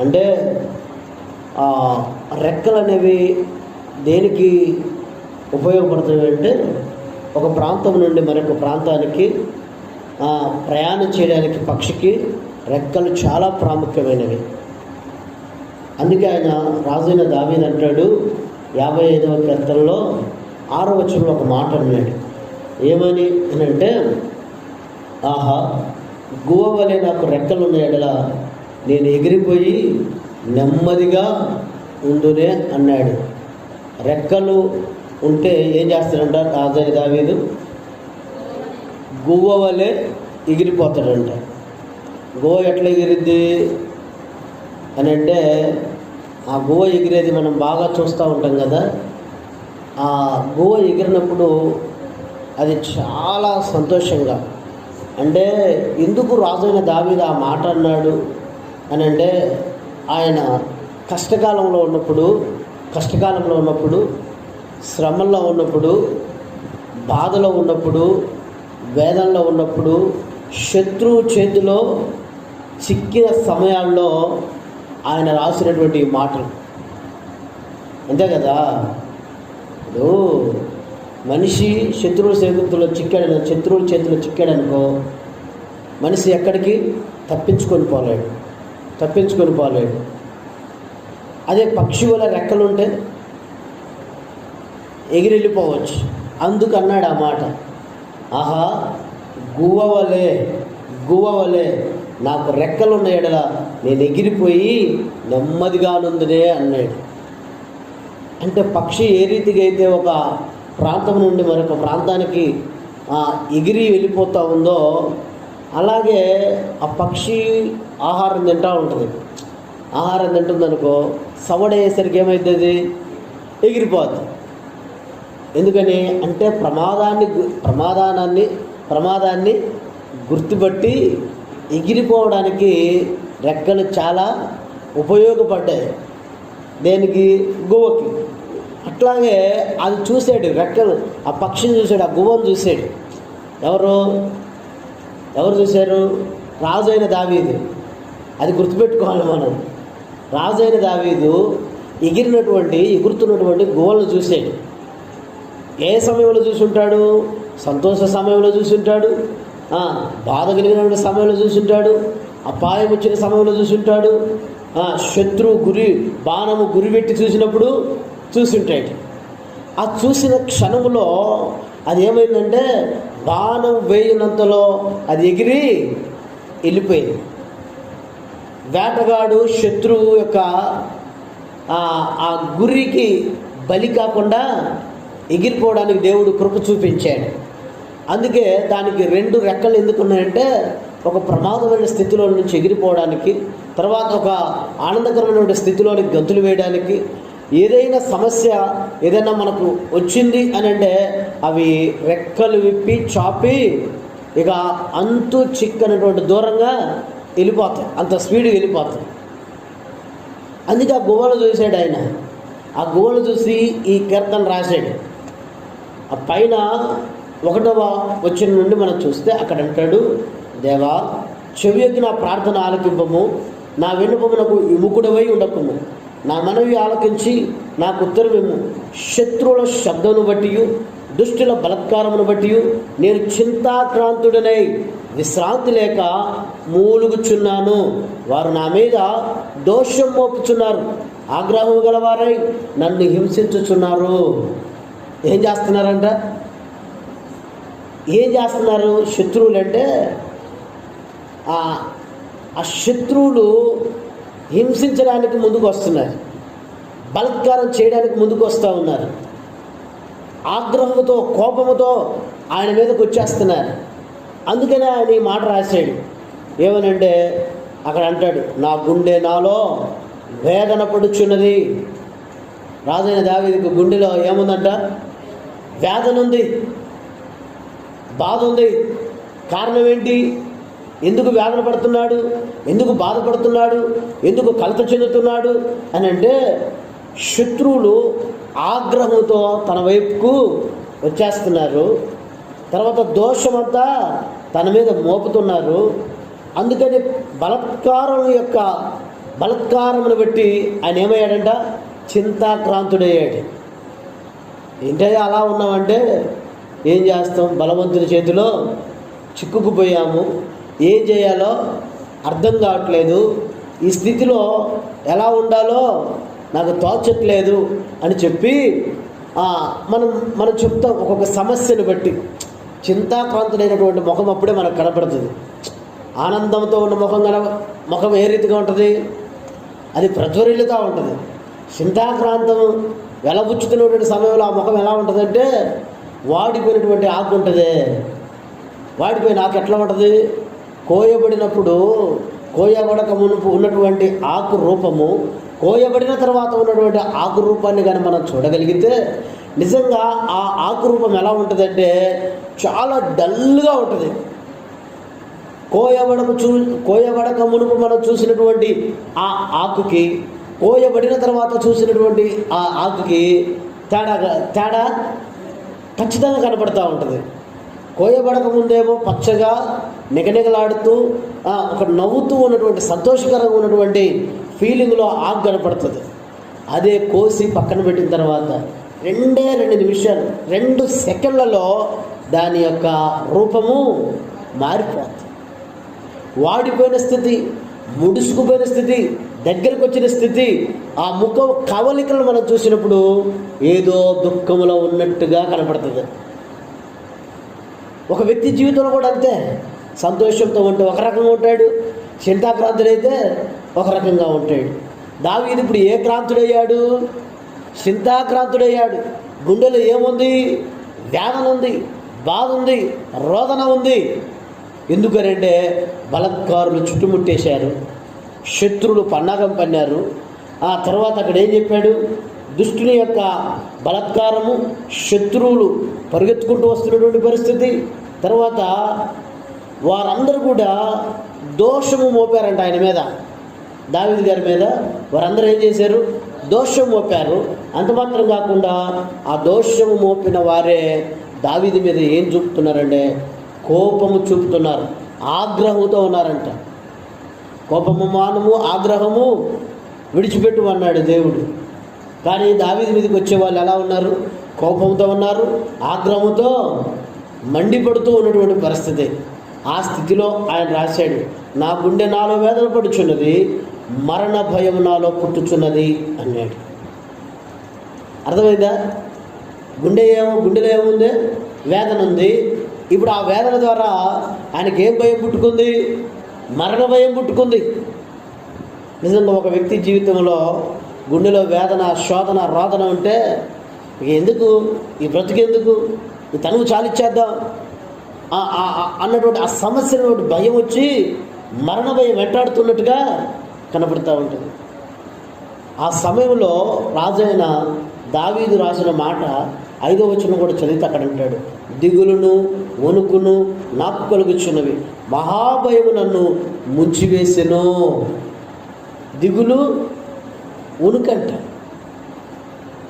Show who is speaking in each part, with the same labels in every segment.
Speaker 1: అంటే ఆ, రెక్కలు అనేవి దేనికి ఉపయోగపడుతున్నాయి అంటే ఒక ప్రాంతం నుండి మరొక ప్రాంతానికి ప్రయాణం చేయడానికి పక్షికి రెక్కలు చాలా ప్రాముఖ్యమైనవి. అందుకే ఆయన రాజైన దావీద్ అంటాడు యాభై ఐదవ కీర్తనలో ఆరో వచనంలో ఒక మాట అన్నాడు. ఏమని అని అంటే ఆహా గువ్వ వలె నాకు రెక్కలు ఉన్న ఎడల నేను ఎగిరిపోయి నెమ్మదిగా ఉండునే అన్నాడు. రెక్కలు ఉంటే ఏం చేస్తాడంట? రాజైన దావీదు గువ్వ వలె ఎగిరిపోతాడంట. గువ్వ ఎట్లా ఎగిరిద్ది? అని అంటే ఆ గువ్వ ఎగిరేది మనం బాగా చూస్తూ ఉంటాం కదా. ఆ గువ్వ ఎగిరినప్పుడు అది చాలా సంతోషంగా అంటే ఎందుకు రాజైన దావీదు ఆ మాట అన్నాడు? అని అంటే ఆయన కష్టకాలంలో ఉన్నప్పుడు కష్టకాలంలో ఉన్నప్పుడు శ్రమల్లో ఉన్నప్పుడు బాధలో ఉన్నప్పుడు వేదనలో ఉన్నప్పుడు శత్రువు చేతిలో చిక్కిన సమయాల్లో ఆయన రాసినటువంటి మాటలు. అంతే కదా? ఇప్పుడు మనిషి శత్రువుల చేతుల్లో చిక్కాడు శత్రువుల చేతిలో చిక్కాడనుకో మనిషి ఎక్కడికి తప్పించుకొని పోలేడు. తప్పించుకొని పోలేడు అదే పక్షి వల్ల రెక్కలుంటే ఎగిరెళ్ళిపోవచ్చు. అందుకు అన్నాడు ఆ మాట. ఆహా గువ్వ వలే గువ్వ వలే నాకు రెక్కలున్న ఎడల నేను ఎగిరిపోయి నెమ్మదిగా నుందినే అన్నాడు. అంటే పక్షి ఏ రీతిగా అయితే ఒక ప్రాంతం నుండి మరొక ప్రాంతానికి ఆ, ఎగిరి వెళ్ళిపోతూ ఉందో అలాగే ఆ పక్షి ఆహారం తింటూ ఉంటుంది. ఆహారం తింటుందనుకో సవడయ్యేసరికి ఏమవుతుంది ఎగిరిపోద్ది. ఎందుకని అంటే ప్రమాదాన్ని ప్రమాదానాన్ని ప్రమాదాన్ని గుర్తుపట్టి ఎగిరిపోవడానికి రెక్కలు చాలా ఉపయోగపడ్డాయి. దేనికి? గువ్వకి. అట్లాగే అది చూసాడు రెక్కలు. ఆ పక్షిని చూశాడు ఆ గువ్వను చూశాడు ఎవరు? ఎవరు చూశారు? రాజు అయిన దావీది. అది గుర్తుపెట్టుకోవాలి మనం. రాజు అయిన దావీదు ఎగిరినటువంటి ఎగురుతున్నటువంటి గువ్వలను చూసాడు ఏ సమయంలో చూసుంటాడు సంతోష సమయంలో చూసుంటాడు బాధ కలిగిన సమయంలో చూసుంటాడు అపాయం వచ్చిన సమయంలో చూసుంటాడు శత్రువు గురి బాణము గురిపెట్టి చూసినప్పుడు చూసుంటాడు ఆ చూసిన క్షణంలో అది ఏమైందంటే బాణం వేయనంతలో అది ఎగిరి వెళ్ళిపోయింది. వేటగాడు శత్రువు యొక్క ఆ గుర్రికి బలి కాకుండా ఎగిరిపోవడానికి దేవుడు కృప చూపించాడు. అందుకే దానికి రెండు రెక్కలు ఎందుకున్నాయంటే ఒక ప్రమాదమైన స్థితిలో నుంచి ఎగిరిపోవడానికి తర్వాత ఒక ఆనందకరమైన స్థితిలోనికి గంతులు వేయడానికి ఏదైనా సమస్య ఏదైనా మనకు వచ్చింది అని అంటే అవి రెక్కలు విప్పి చాపి ఇక అంతు చిక్కనటువంటి దూరంగా వెళ్ళిపోతాయి. అంత స్పీడ్గా వెళ్ళిపోతాయి. అందుకే ఆ గువ్వలు చూశాడు ఆయన. ఆ గువ్వలు చూసి ఈ కీర్తన రాశాడు. ఆ పైన ఒకటవ వచ్చిన నుండి మనం చూస్తే అక్కడ అంటాడు దేవా చెవి ఎక్కి నా ప్రార్థన ఆలకింపము. నా వెన్నుపమునకు ఇముకుడవై ఉండకము. నా మనవి ఆలకించి నాకు ఉత్తరమేము శత్రువుల శబ్దమును బట్టి దుష్టుల బలత్కారమును బట్టి నేను చింతాక్రాంతుడనై విశ్రాంతి లేక మూలుగుచున్నాను. వారు నా మీద దోషం మోపుచున్నారు. ఆగ్రహం గలవారై నన్ను హింసించుచున్నారు. ఏం చేస్తున్నారంట? ఏం చేస్తున్నారు శత్రువులు అంటే ఆ ఆ శత్రువులు హింసించడానికి ముందుకు వస్తున్నారు బలత్కారం చేయడానికి ముందుకు వస్తూ ఉన్నారు. ఆగ్రహంతో కోపముతో ఆయన మీదకు వచ్చేస్తున్నారు. అందుకనే ఆయన ఈ మాట రాశాడు. ఏమనంటే అక్కడ అంటాడు నా గుండె నాలో వేదన పడుచున్నది. రాజైన దావీదికి గుండెలో ఏముందంట? వేదన ఉంది. బాధ ఉంది. కారణం ఏంటి? ఎందుకు వేదన పడుతున్నాడు? ఎందుకు బాధపడుతున్నాడు? ఎందుకు కలత చెందుతున్నాడు? అని అంటే శత్రువులు ఆగ్రహంతో తన వైపుకు వచ్చేస్తున్నారు. తర్వాత దోషమంతా తన మీద మోపుతున్నారు. అందుకని బలత్కారం యొక్క బలత్కారమును బట్టి ఆయన ఏమయ్యాడంట? చింతాక్రాంతుడయ్యాడు. ఏంటయ్యా అలా ఉన్నామంటే ఏం చేస్తాం? బలవంతుని చేతిలో చిక్కుకుపోయాము. ఏం చేయాలో అర్థం కావట్లేదు. ఈ స్థితిలో ఎలా ఉండాలో నాకు తోచట్లేదు అని చెప్పి మనం మనం చెప్తాం ఒక్కొక్క సమస్యను బట్టి. చింతాక్రాంతులైనటువంటి ముఖం అప్పుడే మనకు కనపడుతుంది. ఆనందంతో ఉన్న ముఖం కన ముఖం ఏ రీతిగా ఉంటుంది? అది ప్రజ్వరిల్లుతూ ఉంటుంది. చింతాక్రాంతం వెలబుచ్చుతున్నటువంటి సమయంలో ఆ ముఖం ఎలా ఉంటుందంటే వాడిపోయినటువంటి ఆకు ఉంటుంది. వాడిపోయిన ఆకు ఎట్లా ఉంటుంది? కోయబడినప్పుడు కోయబడక మునుపు ఉన్నటువంటి ఆకు రూపము కోయబడిన తర్వాత ఉన్నటువంటి ఆకు రూపాన్ని కానీ మనం చూడగలిగితే నిజంగా ఆ ఆకు రూపం ఎలా ఉంటుందంటే చాలా డల్గా ఉంటుంది. కోయబడము చూ కోయబడక మునుపు మనం చూసినటువంటి ఆ ఆకుకి కోయబడిన తర్వాత చూసినటువంటి ఆ ఆకుకి తేడా తేడా ఖచ్చితంగా కనపడుతూ ఉంటుంది. కోయబడక ముందేమో పచ్చగా నిగనిగలాడుతూ ఒక నవ్వుతూ ఉన్నటువంటి సంతోషకరంగా ఉన్నటువంటి ఫీలింగ్లో ఆకు కనపడుతుంది. అదే కోసి పక్కన పెట్టిన తర్వాత రెండే రెండు నిమిషాలు రెండు సెకండ్లలో దాని యొక్క రూపము మారిపోతుంది. వాడిపోయిన స్థితి ముడుసుకుపోయిన స్థితి దగ్గరకు వచ్చిన స్థితి ఆ ముఖ కవలికలు మనం చూసినప్పుడు ఏదో దుఃఖంలో ఉన్నట్టుగా కనపడుతుంది. ఒక వ్యక్తి జీవితంలో కూడా అంతే. సంతోషంతో ఉంటే ఒక రకంగా ఉంటాడు. చింతాక్రాంతుడైతే ఒక రకంగా ఉంటాడు. దావీది ఇప్పుడు ఏ క్రాంతుడయ్యాడు? చింతాక్రాంతుడయ్యాడు. గుండెలో ఏముంది? వేదన ఉంది బాధ ఉంది రోదన ఉంది. ఎందుకనంటే బలత్కారులు చుట్టుముట్టేశారు. శత్రువులు పన్నాగం పన్నారు. ఆ తర్వాత అక్కడ ఏం చెప్పాడు? దుష్టుని యొక్క బలత్కారము శత్రువులు పరిగెత్తుకుంటూ వస్తున్నటువంటి పరిస్థితి. తర్వాత వారందరూ కూడా దోషము మోపారంట ఆయన మీద. దావిది గారి మీద వారందరూ ఏం చేశారు? దోషం మోపారు. అంత మాత్రం కాకుండా ఆ దోషము మోపిన వారే దావిది మీద ఏం చూపుతున్నారంటే కోపము చూపుతున్నారు. ఆగ్రహంతో ఉన్నారంట. కోపము మానము ఆగ్రహము విడిచిపెట్టు అన్నాడు దేవుడు. కానీ దావీది మీదకి వచ్చే వాళ్ళు ఎలా ఉన్నారు? కోపంతో ఉన్నారు ఆగ్రహంతో మండిపడుతూ ఉన్నటువంటి పరిస్థితి. ఆ స్థితిలో ఆయన రాశాడు నా గుండె నాలో వేదన పడుచున్నది మరణ భయం నాలో పుట్టుచున్నది అన్నాడు. అర్థమైందా? గుండె ఏమో గుండెలో ఏముంది? వేదన ఉంది. ఇప్పుడు ఆ వేదన ద్వారా ఆయనకి ఏం భయం పుట్టుకుంది? మరణ భయం పుట్టుకుంది. నిజంగా ఒక వ్యక్తి జీవితంలో గుండెలో వేదన శోధన రోదన ఉంటే ఇక ఎందుకు? ఈ బ్రతికెందుకు? ఈ తనువు చాలిచ్చేద్దాం. ఆ- అన్నటువంటి ఆ సమస్య భయం వచ్చి మరణ భయం వెంటాడుతున్నట్టుగా కనపడుతూ ఉంటుంది. ఆ సమయంలో రాజైన దావీదు రాసిన మాట ఐదో వచనం కూడా చదివితే అక్కడ అంటాడు దిగులును వణుకును నాకు కలుగుచున్నవి. మహాభయము నన్ను ముంచివేసెను. దిగులు వణుకంట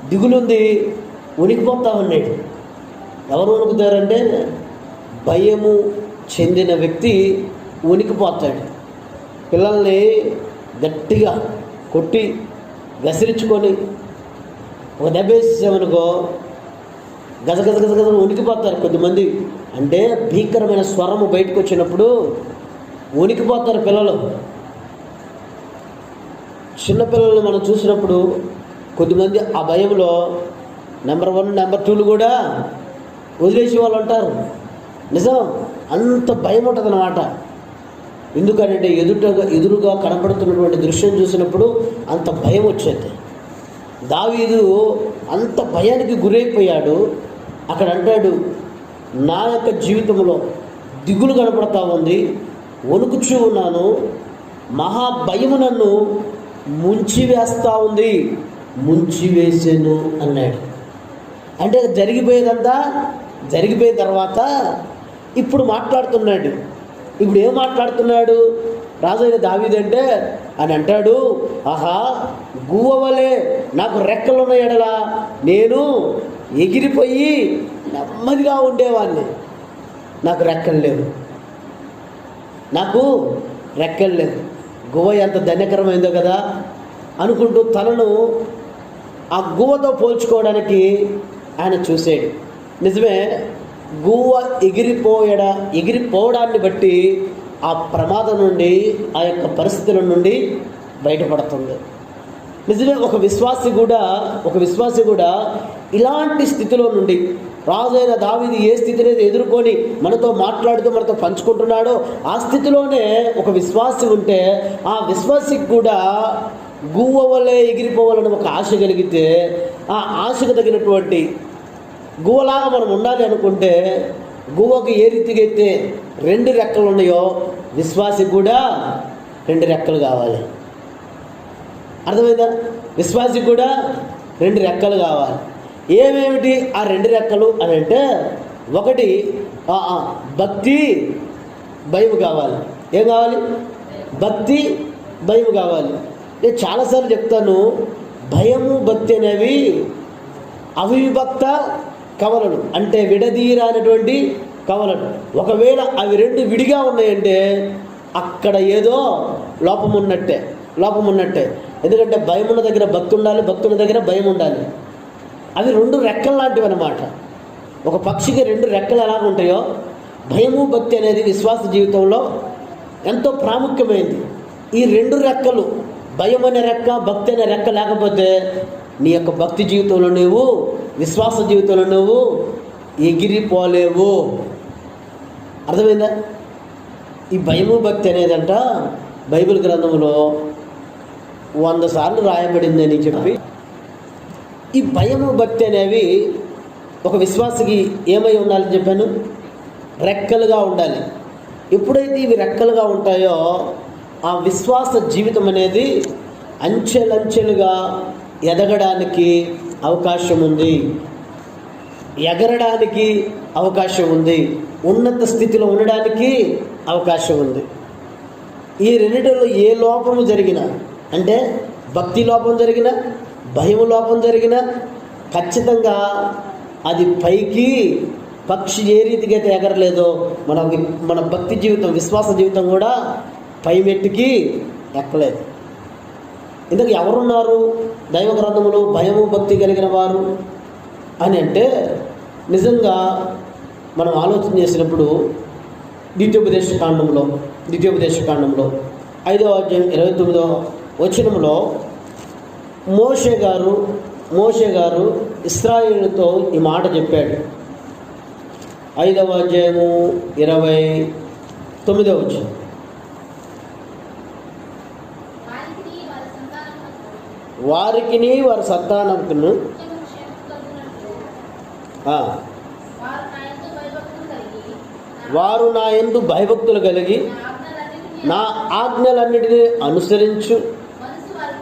Speaker 1: దిగులుంది ఉనికిపోతా ఉన్నాడు. ఎవరు ఉనుకుతారంటే భయము చెందిన వ్యక్తి ఉనికిపోతాడు. పిల్లల్ని గట్టిగా కొట్టి గసిరించుకొని ఒక దెబ్బ వేసేసామనుకో గజ గజ గజ గజ ఉనికిపోతారు కొద్దిమంది. అంటే భీకరమైన స్వరము బయటకు వచ్చినప్పుడు ఉనికిపోతారు పిల్లలు. చిన్నపిల్లలను మనం చూసినప్పుడు కొద్దిమంది ఆ భయంలో నెంబర్ వన్ నెంబర్ టూలు కూడా వదిలేసే వాళ్ళు ఉంటారు. నిజం అంత భయం ఉంటుంది అనమాట ఎందుకంటే ఎదుటగా ఎదురుగా కనపడుతున్నటువంటి దృశ్యం చూసినప్పుడు అంత భయం వచ్చేది. దావీదు అంత భయానికి గురైపోయాడు. అక్కడ అంటాడు నా యొక్క జీవితంలో దిగులు కనపడతా ఉంది. వణుకుచూ ఉన్నాను. మహా నన్ను ముంచి వేస్తూ ఉంది. ముంచి వేసాను అన్నాడు. అంటే జరిగిపోయేదంతా జరిగిపోయిన తర్వాత ఇప్పుడు మాట్లాడుతున్నాడు. ఇప్పుడు ఏం మాట్లాడుతున్నాడు? రాజైన దావీదంటే అని అంటాడు ఆహా గువ్వవలే నాకు రెక్కలు ఎడలా నేను ఎగిరిపోయి నెమ్మదిగా ఉండేవాడిని నాకు రెక్కలు లేవు. నాకు రెక్కలు లేవు. గువ్వ ఎంత ధన్యకరమైందో కదా? అనుకుంటూ తనను ఆ గువ్వతో పోల్చుకోవడానికి ఆయన చూసాడు నిజమే గువ్వ ఎగిరిపోయడ ఎగిరిపోవడాన్ని బట్టి ఆ ప్రమాదం నుండి ఆ యొక్క పరిస్థితుల నుండి బయటపడుతుంది. నిజమే ఒక విశ్వాసి కూడా ఒక విశ్వాసి కూడా ఇలాంటి స్థితిలో నుండి రాజైన దావిది ఏ స్థితిని ఎదుర్కొని మనతో మాట్లాడుతూ మనతో పంచుకుంటున్నాడో ఆ స్థితిలోనే ఒక విశ్వాసి ఉంటే ఆ విశ్వాసికి కూడా గువ్వ వల్లే ఎగిరిపోవాలని ఒక ఆశ కలిగితే ఆ ఆశకు తగినటువంటి గువ్వలాగా మనం ఉండాలి అనుకుంటే గువ్వకు ఏ రీతిగా అయితే రెండు రెక్కలు ఉన్నాయో విశ్వాసికి కూడా రెండు రెక్కలు కావాలి. అర్థమైందా? విశ్వాసికి కూడా రెండు రెక్కలు కావాలి. ఏమేమిటి ఆ రెండు రెక్కలు అని అంటే ఒకటి భక్తి భయం కావాలి. ఏం కావాలి? భక్తి భయం కావాలి. నేను చాలాసార్లు చెప్తాను భయము భక్తి అనేవి అవిభక్త కవలలు. అంటే విడదీరానటువంటి కవలలు. ఒకవేళ అవి రెండు విడిగా ఉన్నాయంటే అక్కడ ఏదో లోపం ఉన్నట్టే లోపం ఉన్నట్టే ఎందుకంటే భయం ఉన్న దగ్గర భక్తి ఉండాలి భక్తుల దగ్గర భయం ఉండాలి అవి రెండు రెక్కలు లాంటివి అన్నమాట ఒక పక్షికి రెండు రెక్కలు ఎలా ఉంటాయో భయము భక్తి అనేది విశ్వాస జీవితంలో ఎంతో ప్రాముఖ్యమైనది ఈ రెండు రెక్కలు భయం అనే రెక్క భక్తి అనే రెక్క లేకపోతే నీ యొక్క భక్తి జీవితంలో నువ్వు విశ్వాస జీవితంలో నువ్వు ఎగిరిపోలేవు. అర్థమైందా? ఈ భయము భక్తి అనేదంట బైబిల్ గ్రంథంలో వంద సార్లు రాయబడిందని చెప్పి ఈ భయము భక్తి అనేవి ఒక విశ్వాసకి ఏమై ఉండాలని చెప్పాను? రెక్కలుగా ఉండాలి. ఎప్పుడైతే ఇవి రెక్కలుగా ఉంటాయో ఆ విశ్వాస జీవితం అనేది అంచెలంచెలుగా ఎదగడానికి అవకాశం ఉంది. ఎగరడానికి అవకాశం ఉంది. ఉన్నత స్థితిలో ఉండడానికి అవకాశం ఉంది. ఈ రెండిటిలో ఏ లోపము జరిగినా అంటే భక్తి లోపం జరిగినా భయం లోపం జరిగినా ఖచ్చితంగా అది పైకి పక్షి ఏ రీతిగా అయితే ఎగరలేదో మన మన భక్తి జీవితం విశ్వాస జీవితం కూడా పై మెట్టుకి ఎక్కలేదు. ఇందుకు ఎవరున్నారు? దైవ గ్రంథములు భయము భక్తి కలిగిన వారు అని అంటే నిజంగా మనం ఆలోచన చేసినప్పుడు ద్వితీయోపదేశ కాండంలో ద్వితీయోపదేశ కాండంలో ఐదవ అధ్యాయం ఇరవై తొమ్మిదో వచనంలో మోషే గారు మోషే గారు ఇస్రాయేలుతో ఈ మాట చెప్పాడు. ఐదవ అధ్యాయము ఇరవై తొమ్మిదవ వచనం.
Speaker 2: వారికి వారి సంతానమునకు
Speaker 1: వారికిని వారి
Speaker 2: నా యందు భయభక్తులు కలిగి
Speaker 1: వారు నా ఎందు భయభక్తులు కలిగి
Speaker 2: నా ఆజ్ఞలన్నిటినీ
Speaker 1: అనుసరించు.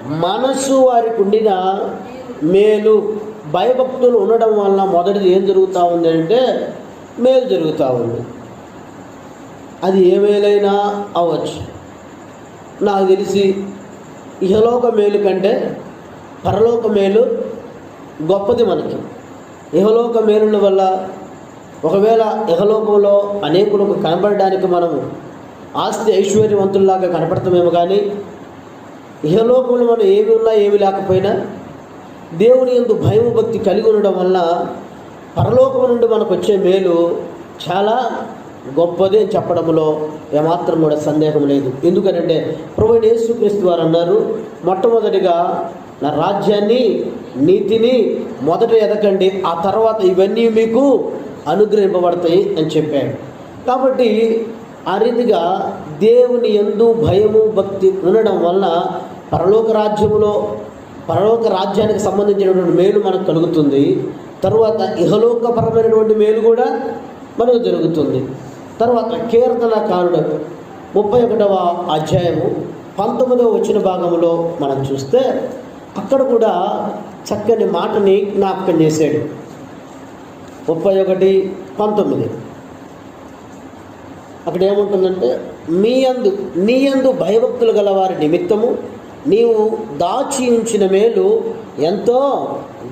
Speaker 2: మనసు వారికి
Speaker 1: ఉండిన మేలు. భయభక్తులు ఉండడం వలన మొదటిది ఏం జరుగుతూ ఉంది అంటే మేలు జరుగుతూ ఉంది. అది ఏ మేలైనా అవ్వచ్చు. నాకు తెలిసి ఇహలోక మేలు కంటే పరలోక మేలు గొప్పది మనకి. ఇహలోక మేలుల వల్ల ఒకవేళ ఇహలోకంలో అనేకులకు కనబడడానికి మనము ఆస్తి ఐశ్వర్యవంతుల్లాగా కనపడతామేమో కానీ ఇహలోకంలో మనం ఏమి ఉన్నా ఏమి లేకపోయినా దేవుని ఎందు భయం భక్తి కలిగి ఉండడం వల్ల పరలోకం నుండి మనకు వచ్చే మేలు చాలా గొప్పదే చెప్పడంలో ఏమాత్రం కూడా సందేహం లేదు. ఎందుకనంటే ప్రభు యేసుక్రీస్తు వారు అన్నారు మొట్టమొదటిగా నా రాజ్యాన్ని నీతిని మొదట ఎదకండి ఆ తర్వాత ఇవన్నీ మీకు అనుగ్రహింపబడతాయి అని చెప్పాడు. కాబట్టి ఆ రీతిగా దేవుని ఎందు భయము భక్తి ఉండడం వల్ల పరలోక రాజ్యములో పరలోక రాజ్యానికి సంబంధించినటువంటి మేలు మనకు కలుగుతుంది. తర్వాత ఇహలోకపరమైనటువంటి మేలు కూడా మనకు జరుగుతుంది. తర్వాత కీర్తనకారుడు ముప్పై ఒకటవ అధ్యాయము పంతొమ్మిదవ వచ్చిన భాగంలో మనం చూస్తే అక్కడ కూడా చక్కని మాటని జ్ఞాపకం చేశాడు. ముప్పై ఒకటి పంతొమ్మిది. అక్కడ ఏముంటుందంటే మీ అందు నీ అందు భయభక్తులు గల వారి నిమిత్తము నీవు దాచి ఉంచిన మేలు ఎంతో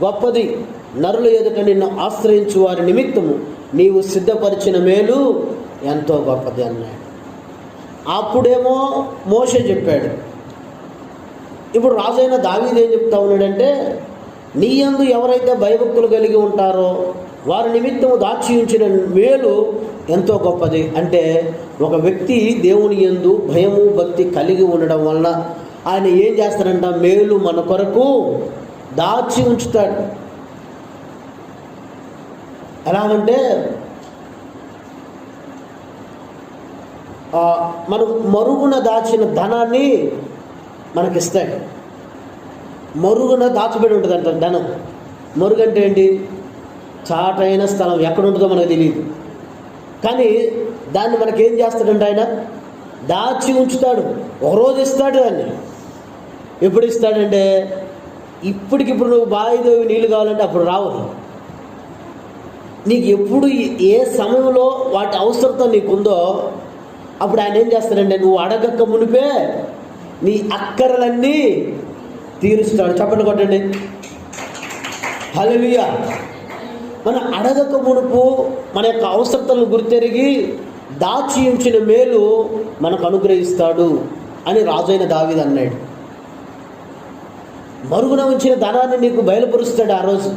Speaker 1: గొప్పది. నరుల ఎదుట నిన్ను ఆశ్రయించు వారి నిమిత్తము నీవు సిద్ధపరిచిన మేలు ఎంతో గొప్పది అన్నాడు. అప్పుడేమో మోషే చెప్పాడు ఇప్పుడు రాజైన దావీది ఏం చెప్తా ఉన్నాడంటే నీ యందు ఎవరైతే భయభక్తులు కలిగి ఉంటారో వారి నిమిత్తము దాచి ఉంచిన మేలు ఎంతో గొప్పది. అంటే ఒక వ్యక్తి దేవుని యందు భయము భక్తి కలిగి ఉండడం వలన ఆయన ఏం చేస్తాడంట? మేలు మన కొరకు దాచి ఉంచుతాడు. ఎలాగంటే మనం మరుగున దాచిన ధనాన్ని మనకిస్తాడు మరుగున దాచిపెడి ఉంటుంది అంట ధనం. మరుగు అంటే ఏంటి? చాటైన స్థలం ఎక్కడ ఉంటుందో మనకు తెలియదు. కానీ దాన్ని మనకేం చేస్తాడంటే ఆయన? దాచి ఉంచుతాడు. ఒకరోజు ఇస్తాడు దాన్ని. ఎప్పుడు ఇస్తాడంటే ఇప్పటికిప్పుడు నువ్వు బావిదేవి నీళ్ళు కావాలంటే అప్పుడు రావు. నీకు ఎప్పుడు ఏ సమయంలో వాటి అవసరత నీకుందో అప్పుడు ఆయన ఏం చేస్తాడంటే నువ్వు అడగక్క మునిపే నీ అక్కరలన్నీ తీరుస్తాడు. చెప్పండి కొట్టండి. హల్లెలూయా. మన అడగక మునుపు మన యొక్క అవసరతలను గుర్తెరిగి దాచి ఉంచిన మేలు మనకు అనుగ్రహిస్తాడు అని రాజైన దావిది అన్నాడు. మరుగున ఉంచిన ధనాన్ని నీకు బయలుపరుస్తాడు ఆ రోజు.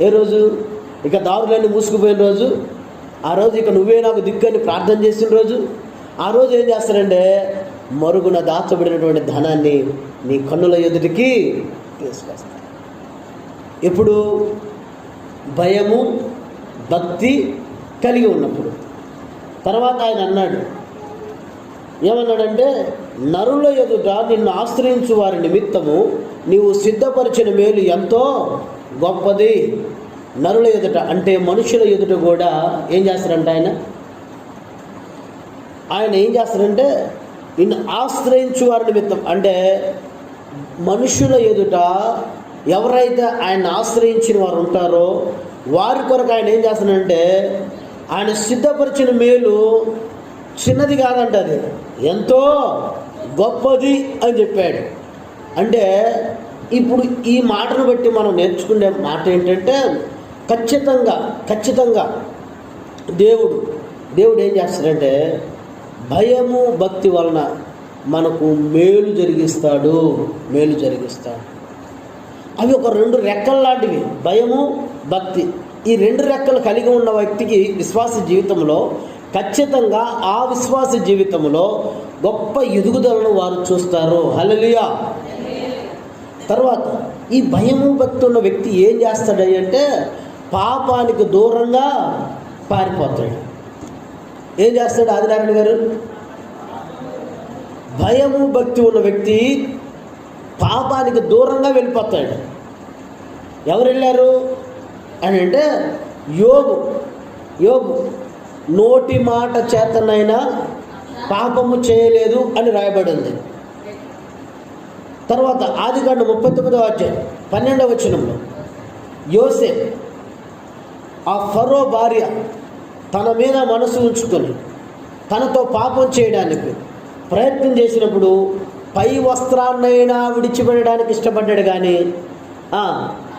Speaker 1: ఏ రోజు? ఇక దారులన్నీ మూసుకుపోయిన రోజు. ఆ రోజు ఇక నువ్వే నాకు దిక్కని ప్రార్థన చేసిన రోజు. ఆ రోజు ఏం చేస్తాడంటే మరుగున దాచబడినటువంటి ధనాన్ని నీ కన్నుల ఎదుటికి తీసుకొస్తాడు ఎప్పుడు? భయము భక్తి కలిగి ఉన్నప్పుడు. తర్వాత ఆయన అన్నాడు. ఏమన్నాడంటే నరుల ఎదుట నిన్ను ఆశ్రయించు వారి నిమిత్తము నీవు సిద్ధపరిచిన మేలు ఎంతో గొప్పది. నరుల ఎదుట అంటే మనుషుల ఎదుట కూడా ఏం చేస్తారంట ఆయన? ఆయన ఏం చేస్తారంటే నిన్ను ఆశ్రయించు వారి నిమిత్తం అంటే మనుషుల ఎదుట ఎవరైతే ఆయన ఆశ్రయించిన వారు ఉంటారో వారి కొరకు ఆయన ఏం చేస్తానంటే ఆయన సిద్ధపరిచిన మేలు చిన్నది కాదంట అది. ఎంతో గొప్పది అని చెప్పాడు. అంటే ఇప్పుడు ఈ మాటను బట్టి మనం నేర్చుకునే మాట ఏంటంటే ఖచ్చితంగా ఖచ్చితంగా దేవుడు దేవుడు ఏం చేస్తాడంటే భయము భక్తి వలన మనకు మేలు జరిగిస్తాడు మేలు జరిగిస్తాడు. అవి ఒక రెండు రెక్కల లాంటివి భయము భక్తి. ఈ రెండు రెక్కలు కలిగి ఉన్న వ్యక్తికి విశ్వాస జీవితంలో ఖచ్చితంగా ఆ విశ్వాస జీవితంలో గొప్ప ఎదుగుదలను వారు చూస్తారు. హలలియా తర్వాత ఈ భయము భక్తి ఉన్న వ్యక్తి ఏం చేస్తాడంటే పాపానికి దూరంగా పారిపోతాడు. ఏం చేస్తాడు ఆదినారాయణ గారు? భయము భక్తి ఉన్న వ్యక్తి పాపానికి దూరంగా వెళ్ళిపోతాడు. ఎవరు వెళ్ళారు? అని అంటే యోగు యోగు నోటి మాట చేతనైనా పాపము చేయలేదు అని రాయబడింది. తర్వాత ఆదికాండ ముప్పై తొమ్మిదవ అధ్యాయం పన్నెండవ వచనంలో యోసే ఆ ఫరో భార్య తన మీద మనసు ఉంచుకొని తనతో పాపం చేయడానికి ప్రయత్నం చేసినప్పుడు పై వస్త్రాన్నైనా విడిచిపెట్టడానికి ఇష్టపడ్డాడు కానీ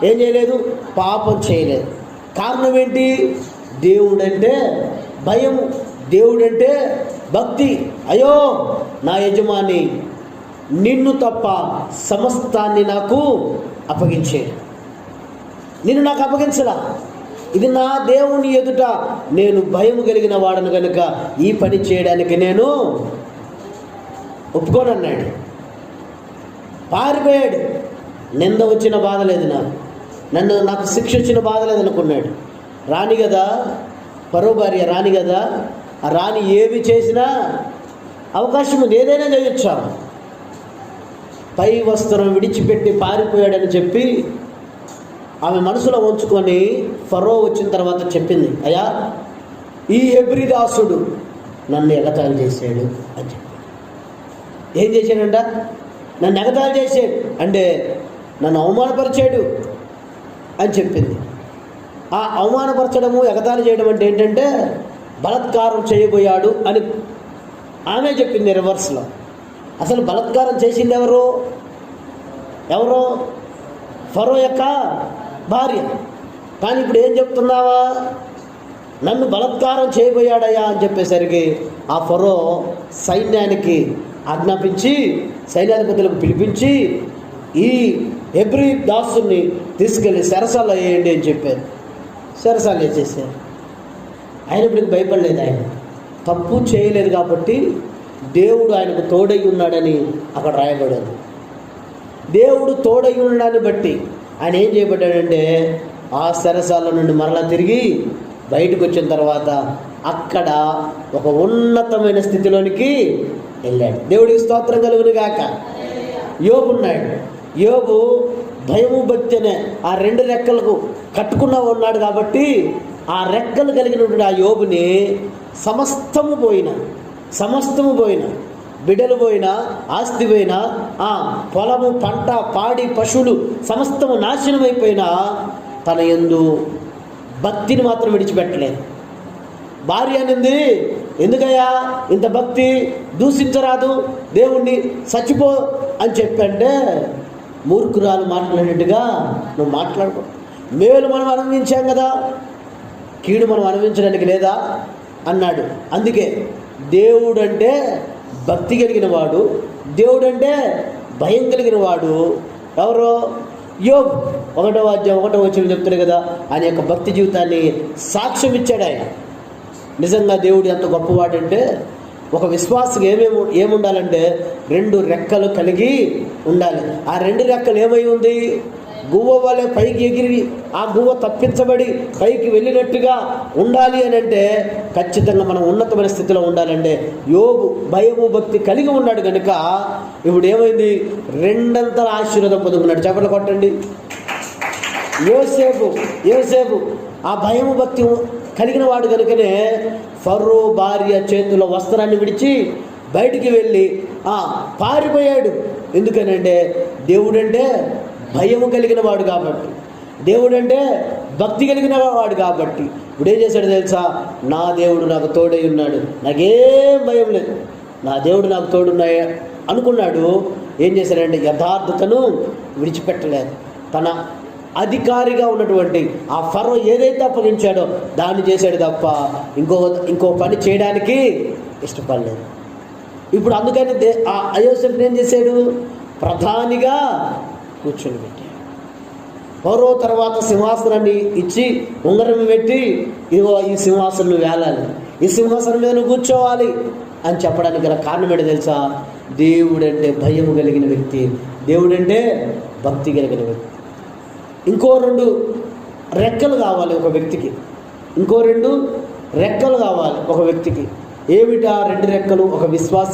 Speaker 1: ఏం చేయలేదు? పాపం చేయలేదు. కారణం ఏంటి? దేవుడంటే భయం దేవుడంటే భక్తి. అయ్యో నా యజమాని నిన్ను తప్ప సమస్తాన్ని నాకు అప్పగించే నిన్ను నాకు అప్పగించలా. ఇది నా దేవుని ఎదుట నేను భయం కలిగిన వాడను కనుక ఈ పని చేయడానికి నేను ఒప్పుకోనన్నాడు. పారిపోయాడు. నింద వచ్చిన బాధ లేదు నాకు. నన్ను నాకు శిక్ష వచ్చిన బాధ లేదనుకున్నాడు. రాని కదా పరో భార్య రాణి కదా ఆ రాణి ఏమి చేసినా అవకాశం ఉంది ఏదైనా చేయొచ్చు? పై వస్త్రం విడిచిపెట్టి పారిపోయాడని చెప్పి ఆమె మనసులో ఉంచుకొని ఫరో వచ్చిన తర్వాత చెప్పింది అయ్యా ఈ ఎబ్రి దాసుడు నన్ను ఎగతాలు చేశాడు అని చెప్పి. ఏం చేశాడంట? నన్ను ఎగతాలు చేశాడు అంటే నన్ను అవమానపరిచాడు అని చెప్పింది. ఆ అవమానపరచడము ఎగతాళి చేయడం అంటే ఏంటంటే బలత్కారం చేయబోయాడు అని ఆమె చెప్పింది రివర్స్లో అసలు బలత్కారం చేసింది ఎవరు? ఎవరు? ఫరో యొక్క భార్య. కానీ ఇప్పుడు ఏం చెప్తున్నావా? నన్ను బలత్కారం చేయబోయాడయ్యా అని చెప్పేసరికి ఆ ఫరో సైన్యానికి ఆజ్ఞాపించి సైన్యాధిపతులకు పిలిపించి ఈ ఎబ్రి దాసుని తీసుకెళ్ళి సరసలో వేయండి అని చెప్పారు. సరసాలు వేసేసారు అయినప్పటికీ భయపడలేదు ఆయన. తప్పు చేయలేదు కాబట్టి దేవుడు ఆయనకు తోడై ఉన్నాడని అక్కడ రాయబడదు. దేవుడు తోడై ఉండడాన్ని బట్టి ఆయన ఏం చేయబడ్డాడంటే ఆ సరసాల నుండి మరలా తిరిగి బయటకు వచ్చిన తర్వాత అక్కడ ఒక ఉన్నతమైన స్థితిలోనికి వెళ్ళాడు. దేవుడికి స్తోత్రం కలుగును గాక. యోబు ఉన్నాడు. యోబు భయము భక్తి అనే ఆ రెండు రెక్కలకు కట్టుకున్న ఉన్నాడు కాబట్టి ఆ రెక్కలు కలిగినటువంటి ఆ యోబుని సమస్తము పోయిన సమస్తము పోయిన బిడ్డలు పోయినా ఆస్తి పోయినా ఆ పొలము పంట పాడి పశువులు సమస్తము నాశనమైపోయినా తన ఎందు భక్తిని మాత్రం విడిచిపెట్టలేదు. భార్య అనింది ఎందుకయ్యా ఇంత భక్తి? దూషించరాదు దేవుణ్ణి చచ్చిపో అని చెప్పంటే మూర్ఖురాలు మాట్లాడినట్టుగా నువ్వు మాట్లాడుకో. మేలు మనం అనుభవించాం కదా. కీడు మనం అనుభవించడానికి లేదా? అన్నాడు. అందుకే దేవుడు అంటే భక్తి కలిగిన వాడు దేవుడు అంటే భయం కలిగిన వాడు. ఎవరు? యోబ్. ఒకటో అధ్యాయం ఒకటో వచ్చిన చెప్తాడు కదా. ఆయన యొక్క భక్తి జీవితాన్ని సాక్ష్యం ఇచ్చాడు ఆయన. నిజంగా దేవుడు ఎంత గొప్పవాడంటే ఒక విశ్వాసకి ఏమేమి ఏముండాలంటే రెండు రెక్కలు కలిగి ఉండాలి. ఆ రెండు రెక్కలు ఏమై ఉంది? గువ్వ వలె పైకి ఎగిరి ఆ గువ్వ తప్పించబడి పైకి వెళ్ళినట్టుగా ఉండాలి అని అంటే ఖచ్చితంగా మనం ఉన్నతమైన స్థితిలో ఉండాలంటే యోగు భయము భక్తి కలిగి ఉన్నాడు కనుక ఇప్పుడు ఏమైంది? రెండంతల ఆశీర్వాదం పొందుకున్నాడు. చెప్పలు కొట్టండి. యోసేపు యోసేపు ఆ భయము భక్తి కలిగిన వాడు కనుకనే ఫర్రు భార్య చేతుల వస్త్రాన్ని విడిచి బయటికి వెళ్ళి ఆ పారిపోయాడు. ఎందుకనంటే దేవుడంటే భయము కలిగిన వాడు కాబట్టి. దేవుడంటే భక్తి కలిగిన వాడు కాబట్టి. ఇప్పుడు ఏం చేశాడు తెలుసా? నా దేవుడు నాకు తోడై ఉన్నాడు. నాకేం భయం లేదు. నా దేవుడు నాకు తోడున్నాయి? అనుకున్నాడు. ఏం చేశాడంటే యథార్థతను విడిచిపెట్టలేదు. తన అధికారిగా ఉన్నటువంటి ఆ ఫరో ఏదైతే అప్పగించాడో దాన్ని చేశాడు తప్ప ఇంకో ఇంకో పని చేయడానికి ఇష్టపడలేదు. ఇప్పుడు అందుకని దే ఆ అయోసెఫ్ని ఏం చేశాడు? ప్రధానిగా కూర్చొని పెట్టాడు. ఫరో తర్వాత సింహాసనాన్ని ఇచ్చి ఉంగరం పెట్టి ఇదిగో ఈ సింహాసనం వేలాలి ఈ సింహాసనం మీద కూర్చోవాలి అని చెప్పడానికి గల కారణం ఏంటో తెలుసా? దేవుడంటే భయం కలిగిన వ్యక్తి. దేవుడంటే భక్తి కలిగిన వ్యక్తి. ఇంకో రెండు రెక్కలు కావాలి ఒక వ్యక్తికి. ఇంకో రెండు రెక్కలు కావాలి ఒక వ్యక్తికి. ఏమిటా రెండు రెక్కలు? ఒక విశ్వాస